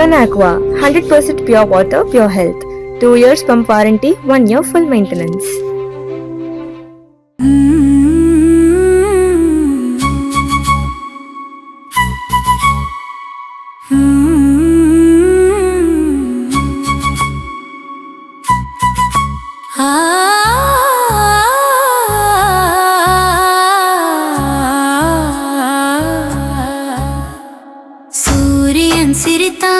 seven aqua hundred percent pure water pure health two years pump warranty one year full maintenance சிரித்தான்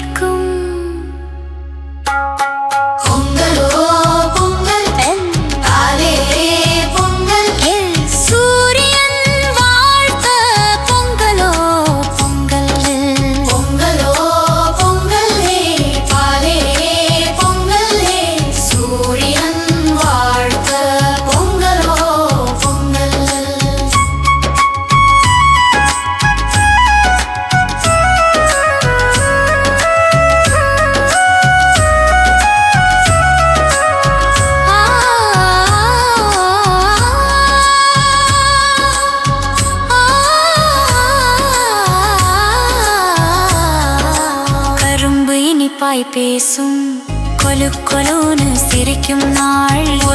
take away வாய் பேசும் கொலு கொலுன்னு சிரிக்கும் நாள்